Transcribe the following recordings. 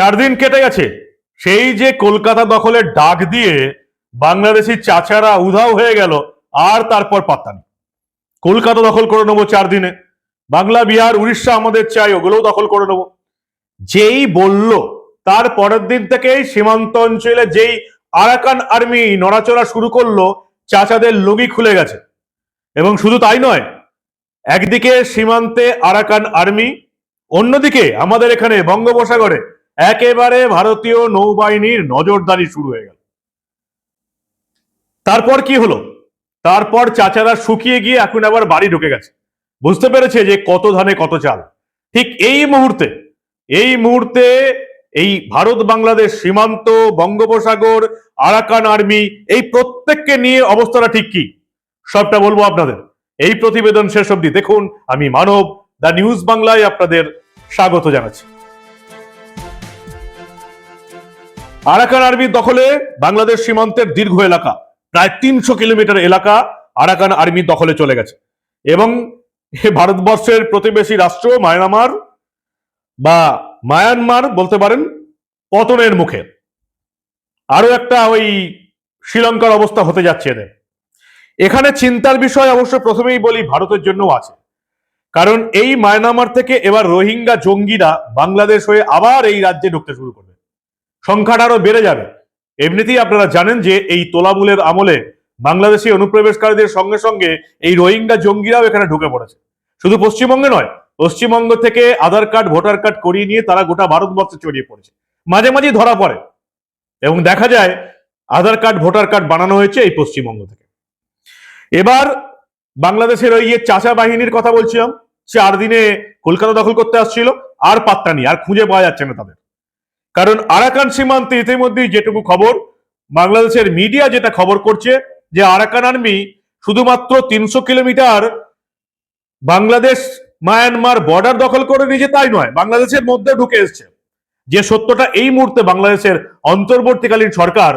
চার দিন কেটে গেছে। সেই যে কলকাতা দখলের ডাক দিয়ে বাংলাদেশি চাচারা উধাও হয়ে গেল, আর তারপর পাত্তা নেই। কলকাতা দখল করে নেব চার দিনে বাংলা, বিহার, উড়িষ্যা আমাদের চাই, ওগুলোও দখল করে নেব। যেই বলল, তার পরের দিন থেকেই সীমান্ত অঞ্চলে যেই আরাকান আর্মি নড়াচড়া শুরু করল, চাচাদের লুঙ্গি খুলে গেছে। এবং শুধু তাই নয়, একদিকে সীমান্তে আরাকান আর্মি, অন্যদিকে আমাদের এখানে বঙ্গোপসাগরে একেবারে ভারতীয় নৌবাহিনীর নজরদারি শুরু হয়ে গেল। তারপর কি হলো? তারপর চাচারা শুকিয়ে গিয়ে এখন আবার বাড়ি ঢুকে গেছে। বুঝতে পেরেছে যে কত ধানে কত চাল। ঠিক এই মুহূর্তে এই মুহূর্তে এই ভারত বাংলাদেশ সীমান্ত, বঙ্গোপসাগর, আরাকান আর্মি এই প্রত্যেককে নিয়ে অবস্থাটা ঠিক কি? সবটা বলব আপনাদের। এই প্রতিবেদন শেষ অবধি দেখুন। আমি মানব, দ্য নিউজ বাংলায় আপনাদের স্বাগত জানাচ্ছি। আরাকান আর্মির দখলে বাংলাদেশ সীমান্তের দীর্ঘ এলাকা। প্রায় তিনশো কিলোমিটার এলাকা আরাকান আর্মির দখলে চলে গেছে। এবং ভারতবর্ষের প্রতিবেশী রাষ্ট্র মায়ানমার বা মায়ানমার বলতে পারেন পতনের মুখে। আরও একটা ওই শ্রীলঙ্কার অবস্থা হতে যাচ্ছে এদের। এখানে চিন্তার বিষয় অবশ্য প্রথমেই বলি ভারতের জন্য আছে। কারণ এই মায়ানমার থেকে এবার রোহিঙ্গা জঙ্গিরা বাংলাদেশ হয়ে আবার এই রাজ্যে ঢুকতে শুরু করবে। সংখ্যাটা আরও বেড়ে যাবে। এমনিতেই আপনারা জানেন যে এই তোলামূলের আমলে বাংলাদেশি অনুপ্রবেশকারীদের সঙ্গে সঙ্গে এই রোহিঙ্গা জঙ্গিরাও এখানে ঢুকে পড়েছে। শুধু পশ্চিমবঙ্গে নয়, পশ্চিমবঙ্গ থেকে আধার কার্ড, ভোটার কার্ড করিয়ে নিয়ে তারা গোটা ভারতবর্ষে ছড়িয়ে পড়েছে। মাঝে মাঝে ধরা পড়ে। এবং দেখা যায়, আধার কার্ড, ভোটার কার্ড বানানো হয়েছে এই পশ্চিমবঙ্গ থেকে। এবার বাংলাদেশের ওই চাচা বাহিনীর কথা বলছিলাম, চার দিনে কলকাতা দখল করতে আসছিল, আর পাত্তা নেই, আর খুঁজে পাওয়া যাচ্ছে না তাদের। কারণ আরাকান সীমান্তে ইতিমধ্যেই যেটুকু খবর, বাংলাদেশের মিডিয়া যেটা খবর করছে যে আরাকান আর্মি শুধুমাত্র তিনশো কিলোমিটার বাংলাদেশ মায়ানমার বর্ডার দখল করে নিজে তাই নয়, বাংলাদেশের মধ্যে ঢুকে এসছে। যে সত্যটা এই মুহূর্তে বাংলাদেশের অন্তর্বর্তীকালীন সরকার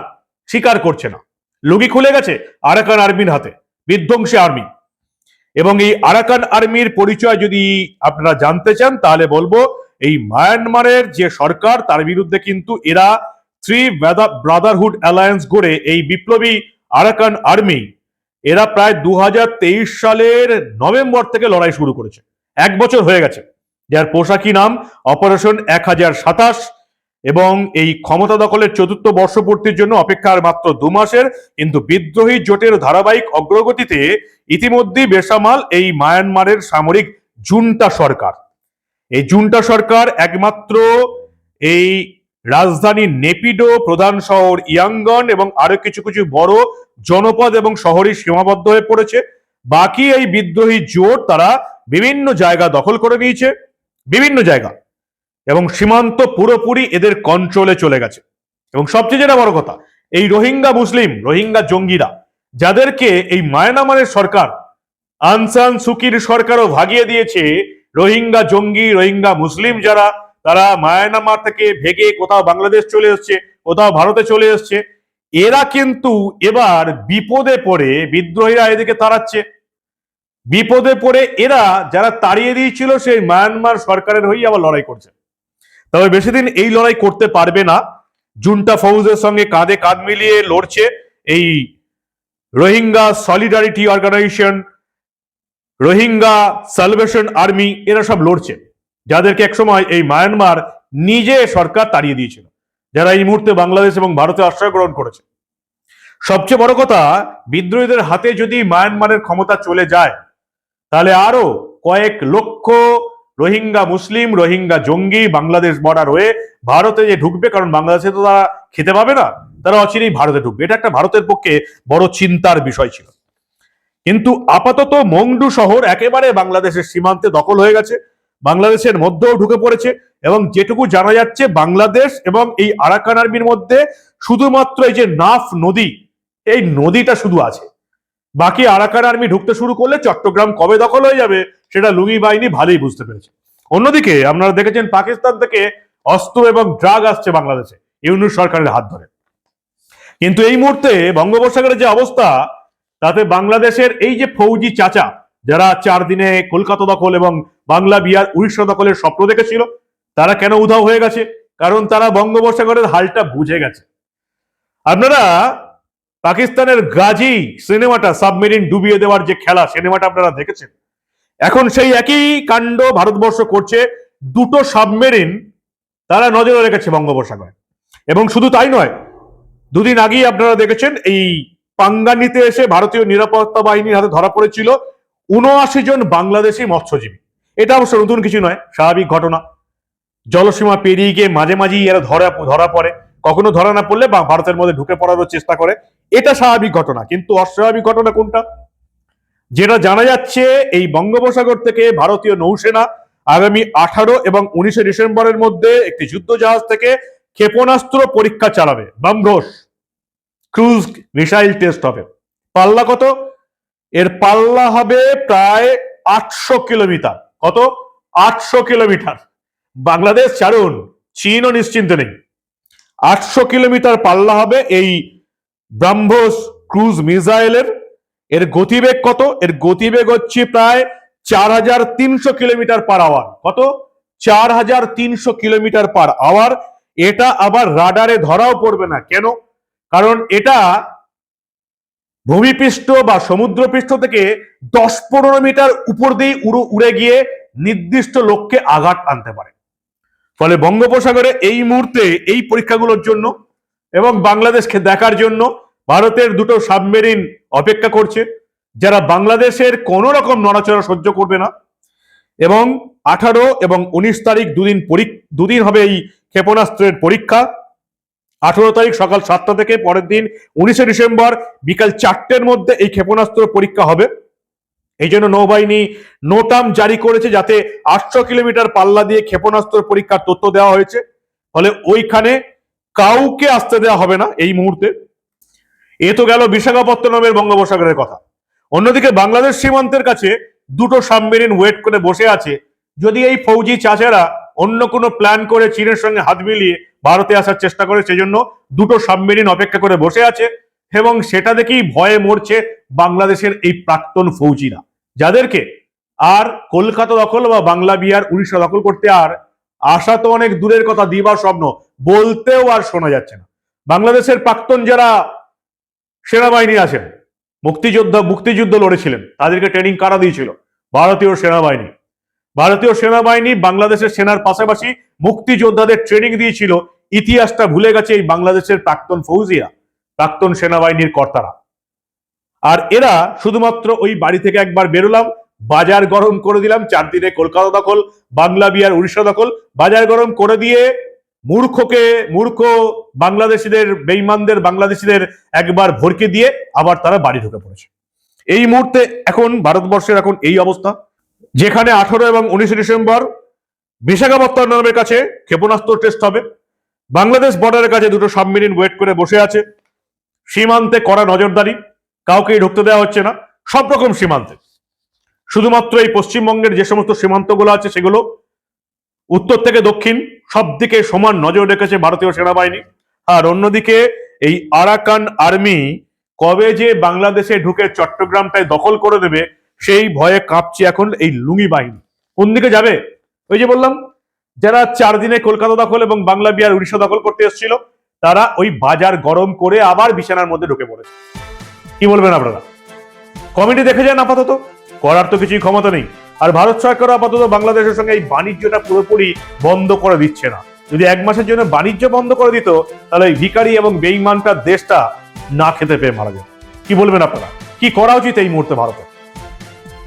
স্বীকার করছে না। লুগি খুলে গেছে আরাকান আর্মির হাতে, বিধ্বংসী আর্মি। এবং এই আরাকান আর্মির পরিচয় যদি আপনারা জানতে চান, তাহলে বলব এই মায়ানমারের যে সরকার, তার বিরুদ্ধে কিন্তু এরা থ্রি ব্রাদারহুড অ্যালায়েন্স গড়ে এই বিপ্লবী আরাকান আর্মি এরা প্রায় দু হাজার তেইশ সালের নভেম্বর থেকে লড়াই শুরু করেছে। এক বছর হয়ে গেছে। যার পোশাকি নাম অপারেশন এক হাজার সাতাশ এবং এই ক্ষমতা দখলের চতুর্থ বর্ষপূর্তির জন্য অপেক্ষার মাত্র দু মাসের কিন্তু বিদ্রোহী জোটের ধারাবাহিক অগ্রগতিতে ইতিমধ্যেই বেসামাল এই মায়ানমারের সামরিক জুনটা সরকার। এই জুনটা সরকার একমাত্র এই রাজধানী নেপিডো, প্রধান শহর ইয়াঙ্গন এবং আরও কিছু কিছু বড় জনপদ এবং শহরই সীমাবদ্ধ হয়ে পড়েছে। বাকি এই বিদ্রোহী জোট তারা বিভিন্ন জায়গা দখল করে নিয়েছে, বিভিন্ন জায়গা। এবং সীমান্ত পুরোপুরি এদের কন্ট্রোলে চলে গেছে। এবং সবচেয়ে যেটা বড় কথা, এই রোহিঙ্গা মুসলিম, রোহিঙ্গা জঙ্গিরা, যাদেরকে এই মায়ানমারের সরকার, আনসান সুকির সরকারও ভাগিয়ে দিয়েছে রোহিঙ্গা জঙ্গি, রোহিঙ্গা মুসলিম যারা, তারা মায়ানমার থেকে ভেগে কোথাও বাংলাদেশ চলে এসছে, কোথাও ভারতে চলে এসছে, এরা কিন্তু এবার বিপদে পড়ে, বিদ্রোহীরা এদিকে তাড়াচ্ছে। বিপদে পড়ে এরা, যারা তাড়িয়ে দিয়েছিল সেই মায়ানমার সরকারের হয়েই আবার লড়াই করছে। তবে বেশি দিন এই লড়াই করতে পারবে না। জুনটা ফৌজের সঙ্গে কাঁধে কাঁধ মিলিয়ে লড়ছে এই Rohingya solidarity organisation Rohingya, salvation army, এরা সব লড়ছে। যাদেরকে একসময় এই মায়ানমার নিজে সরকার তাড়িয়ে দিয়েছিল, যারা এই মুহূর্তে বাংলাদেশ এবং ভারতে আশ্রয় গ্রহণ করেছে। সবচেয়ে বড় কথা, বিদ্রোহীদের হাতে যদি মায়ানমারের ক্ষমতা চলে যায়, তাহলে আরও কয়েক লক্ষ রোহিঙ্গা মুসলিম, রোহিঙ্গা জঙ্গি বাংলাদেশ বর্ডার হয়ে ভারতে যে ঢুকবে, কারণ বাংলাদেশে তো তারা খেতে পাবে না, তারা অচিরেই ভারতে ঢুকবে। এটা একটা ভারতের পক্ষে বড় চিন্তার বিষয় ছিল। কিন্তু আপাতত মংডু শহর একেবারে বাংলাদেশের সীমান্তে দখল হয়ে গেছে, বাংলাদেশের মধ্যেও ঢুকে পড়েছে এবং যেটুকু জানা যাচ্ছে বাংলাদেশ এবং এই আরাকান আর্মির মধ্যে শুধুমাত্র এই যে নাফ নদী, এই নদীটা শুধু আছে। বাকি আরাকান আর্মি ঢুকতে শুরু করলে চট্টগ্রাম কবে দখল হয়ে যাবে সেটা লুঙ্গি বাহিনী ভালোই বুঝতে পেরেছে। অন্যদিকে আপনারা দেখেছেন পাকিস্তান থেকে অস্ত্র এবং ড্রাগ আসছে বাংলাদেশে, ইউনুস সরকারের হাত ধরে। কিন্তু এই মুহূর্তে বঙ্গোপসাগরের যে অবস্থা তাতে বাংলাদেশের এই যে ফৌজি চাচা, যারা চার দিনে কলকাতা দখল এবং বাংলা বিহার উড়িষ্যা দখলের স্বপ্ন দেখেছিল, তারা কেন উধাও হয়ে গেছে? কারণ তারা বঙ্গোপসাগরের হালটা বুঝে গেছে। আপনারা পাকিস্তানের গাজী সিনেমাটা, সাবমেরিন ডুবিয়ে দেওয়ার যে খেলা, সিনেমাটা আপনারা দেখেছেন? এখন সেই একই কাণ্ড ভারতবর্ষ করছে, দুটো সাবমেরিন তারা নজরে রেখেছে বঙ্গোপসাগরে। এবং শুধু তাই নয়, দুদিন আগেই আপনারা দেখেছেন এই পাঙ্গানিতে এসে ভারতীয় নিরাপত্তা বাহিনীর হাতে ধরা পড়েছিল উনআশি জন বাংলাদেশি মৎস্যজীবী। এটা অবশ্য নতুন কিছু নয়, স্বাভাবিক ঘটনা। জলসীমা পেরিয়ে গিয়ে মাঝে মাঝেই এরা ধরা ধরা পড়ে। কখনো ধরা না পড়লে ভারতের মধ্যে ঢুকে পড়ারও চেষ্টা করে। এটা স্বাভাবিক ঘটনা, কিন্তু অস্বাভাবিক ঘটনা কোনটা? যেটা জানা যাচ্ছে, এই বঙ্গোপসাগর থেকে ভারতীয় নৌসেনা আগামী আঠারো এবং উনিশে ডিসেম্বরের মধ্যে একটি যুদ্ধ জাহাজ থেকে ক্ষেপণাস্ত্র পরীক্ষা চালাবে। ব্রহ্মস ক্রুজ মিসাইল টেস্ট হবে। পাল্লা কত? এর পাল্লা হবে প্রায় আটশো কিলোমিটার। কত? আটশো কিলোমিটার। বাংলাদেশ, ছাড়ুন, চীনও নিশ্চিন্ত নেই। আটশো কিলোমিটার পাল্লা হবে এই ব্রাহ্মস ক্রুজ মিসাইলের এর গতিবেগ কত? এর গতিবেগ হচ্ছে প্রায় চার হাজার তিনশো কিলোমিটার পার আওয়ার কত? চার হাজার তিনশো কিলোমিটার পার আওয়ার এটা আবার রাডারে ধরাও পড়বে না। কেন? কারণ এটা ভূমিপৃষ্ঠ বা সমুদ্রপৃষ্ঠ থেকে দশ পনেরো মিটার উপর দিয়ে উড়ো, উড়ে গিয়ে নির্দিষ্ট লক্ষ্যে আঘাত আনতে পারে। ফলে বঙ্গোপসাগরে এই মুহূর্তে এই পরীক্ষাগুলোর জন্য এবং বাংলাদেশকে দেখার জন্য ভারতের দুটো সাবমেরিন অপেক্ষা করছে, যারা বাংলাদেশের কোনো রকম নড়াচড়া সহ্য করবে না এবং আঠারো এবং উনিশ তারিখ দুদিন দুদিন হবে এই ক্ষেপণাস্ত্রের পরীক্ষা। আঠারো তারিখ সকাল সাতটা থেকে পরের দিন উনিশে ডিসেম্বর বিকাল চারটের মধ্যে এই ক্ষেপণাস্ত্র পরীক্ষা হবে। এই জন্য নৌবাহিনী নোটাম জারি করেছে যাতে আটশো কিলোমিটার পাল্লা দিয়ে ক্ষেপণাস্ত্র পরীক্ষার তথ্য দেওয়া হয়েছে। ফলে ওইখানে কাউকে আসতে দেওয়া হবে না এই মুহূর্তে। এ তো গেল বিশাখাপত্তনমের বঙ্গোপসাগরের কথা। অন্যদিকে বাংলাদেশ সীমান্তের কাছে দুটো সাবমেরিন ওয়েট করে বসে আছে। যদি এই ফৌজি চাচারা অন্য কোনো প্ল্যান করে চীনের সঙ্গে হাত মিলিয়ে ভারতে আসার চেষ্টা করে, সেজন্য দুটো সাবমেরিন অপেক্ষা করে বসে আছে এবং সেটা দেখেই ভয়ে মরছে বাংলাদেশের এই প্রাক্তন ফৌজিরা। যাদেরকে আর কলকাতা দখল বা বাংলা বিহার, উড়িষ্যা দখল করতে আর আশা তো অনেক দূরের কথা, দিবার স্বপ্ন, বলতেও আর শোনা যাচ্ছে না। বাংলাদেশের প্রাক্তন যারা সেনাবাহিনী আছেন, মুক্তিযোদ্ধা, মুক্তিযুদ্ধ লড়েছিলেন, তাদেরকে ট্রেনিং কারা দিয়েছিল? ভারতীয় সেনাবাহিনী। ভারতীয় সেনাবাহিনী বাংলাদেশের সেনার পাশাপাশি মুক্তিযোদ্ধাদের ট্রেনিং দিয়েছিল ইতিহাসটা ভুলে গেছে এই বাংলাদেশের প্রাক্তন ফৌজিরা, প্রাক্তন সেনাবাহিনীর কর্তারা। আর এরা শুধুমাত্র ওই বাড়ি থেকে একবার বেরোলাম, বাজার গরম করে দিলাম, চার দিনে কলকাতা দখল, বাংলা বিহার, উড়িষ্যা দখল, বাজার গরম করে দিয়ে মূর্খকে, মূর্খ বাংলাদেশিদের, বেইমানদের বাংলাদেশিদের একবার ভরকে দিয়ে আবার তারা বাড়ি ঢুকে পড়েছে। এই মুহূর্তে এখন ভারতবর্ষের এখন এই অবস্থা, যেখানে আঠারো এবং উনিশে ডিসেম্বর বিশাখাপত্তনমের কাছে ক্ষেপণাস্ত্র টেস্ট হবে। বাংলাদেশ বর্ডারের কাছে দুটো সাবমেরিন ওয়েট করে বসে আছে। সীমান্তে কড়া নজরদারি, কাউকেই ঢুকতে দেওয়া হচ্ছে না, সব রকম সীমান্তে। শুধুমাত্র এই পশ্চিমবঙ্গের যে সমস্ত সীমান্তগুলো আছে সেগুলো উত্তর থেকে দক্ষিণ, সব দিকে সমান নজর রেখেছে ভারতীয় সেনাবাহিনী। আর অন্যদিকে এই আরাকান আর্মি কবে যে বাংলাদেশে ঢুকে চট্টগ্রামটায় দখল করে দেবে, সেই ভয়ে কাঁপছে এখন এই লুঙ্গি বাহিনী। কোন দিকে যাবে? ওই যে বললাম যারা চার দিনে কলকাতা দখল এবং বাংলা বিহার উড়িষ্যা দখল করতে এসেছিল, তারা ওই বাজার গরম করে আবার বিছানার মধ্যে ঢুকে পড়েছে। কি বলবেন আপনারা? কমিটি দেখে যান আপাতত। করার তো কিছুই ক্ষমতা নেই। আর ভারত সরকার আপাতত বাংলাদেশের সঙ্গে এই বাণিজ্যটা পুরোপুরি বন্ধ করে দিচ্ছে না। যদি এক মাসের জন্য বাণিজ্য বন্ধ করে দিত, তাহলে এই ভিকারি এবং বেইমানটা দেশটা না খেতে পেয়ে মারা যেত। কি বলবেন আপনারা? কি করা উচিত এই মুহূর্তে ভারতের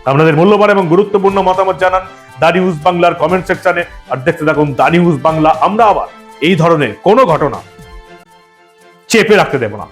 আপনাদের মূল্যবান এবং গুরুত্বপূর্ণ মতামত জানান। দা নিউজ বাংলার কমেন্ট সেকশনে আর দেখতে থাকুন দা নিউজ বাংলা। আমরা আবার এই ধরনের কোনো ঘটনা চেপে রাখতে দেব না।